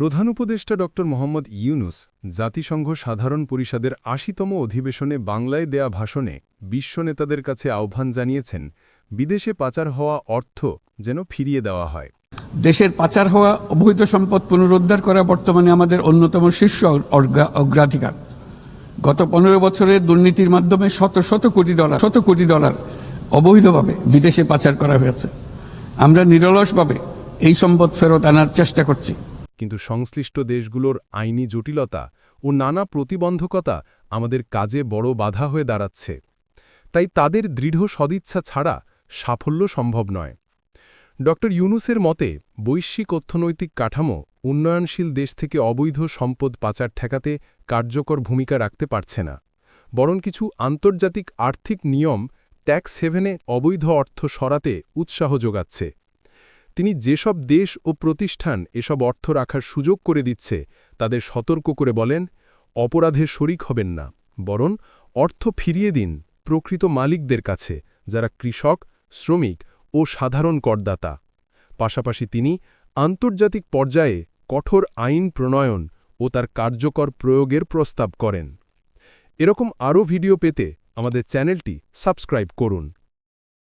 প্রধান উপদেষ্টা ড. মোহাম্মদ ইউনুস জাতিসংঘ সাধারণ পরিষদের আশিতম অধিবেশনে বাংলায় দেয়া ভাষণে বিশ্ব নেতাদের কাছে আহ্বান জানিয়েছেন, বিদেশে পাচার হওয়া অর্থ যেন ফিরিয়ে দেওয়া হয়। দেশের পাচার হওয়া অবৈধ সম্পদ পুনরুদ্ধার করা বর্তমানে আমাদের অন্যতম শীর্ষ অগ্রাধিকার। গত পনেরো বছরে দুর্নীতির মাধ্যমে শত শত কোটি ডলার, শত কোটি ডলার অবৈধভাবে বিদেশে পাচার করা হয়েছে। আমরা নিরলসভাবে এই সম্পদ ফেরত আনার চেষ্টা করছি। কিন্তু সংশ্লিষ্ট দেশগুলোর আইনি জটিলতা ও নানা প্রতিবন্ধকতা আমাদের কাজে বড় বাধা হয়ে দাঁড়াচ্ছে। তাই তাদের দৃঢ় সদিচ্ছা ছাড়া সাফল্য সম্ভব নয়। ড. ইউনুসের মতে, বৈশ্বিক অর্থনৈতিক কাঠামো উন্নয়নশীল দেশ থেকে অবৈধ সম্পদ পাচার ঠেকাতে কার্যকর ভূমিকা রাখতে পারছে না। বরং কিছু আন্তর্জাতিক আর্থিক নিয়ম ট্যাক্স হেভেনে অবৈধ অর্থ সরাতে উৎসাহ যোগাচ্ছে। তিনি যেসব দেশ ও প্রতিষ্ঠান এসব অর্থ রাখার সুযোগ করে দিচ্ছে, তাদের সতর্ক করে বলেন অপরাধের শরিক হবেন না, বরং অর্থ ফিরিয়ে দিন প্রকৃত মালিকদের কাছে, যারা কৃষক, শ্রমিক ও সাধারণ করদাতা। পাশাপাশি তিনি আন্তর্জাতিক পর্যায়ে কঠোর আইন প্রণয়ন ও তার কার্যকর প্রয়োগের প্রস্তাব করেন। এরকম আরও ভিডিও পেতে আমাদের চ্যানেলটি সাবস্ক্রাইব করুন।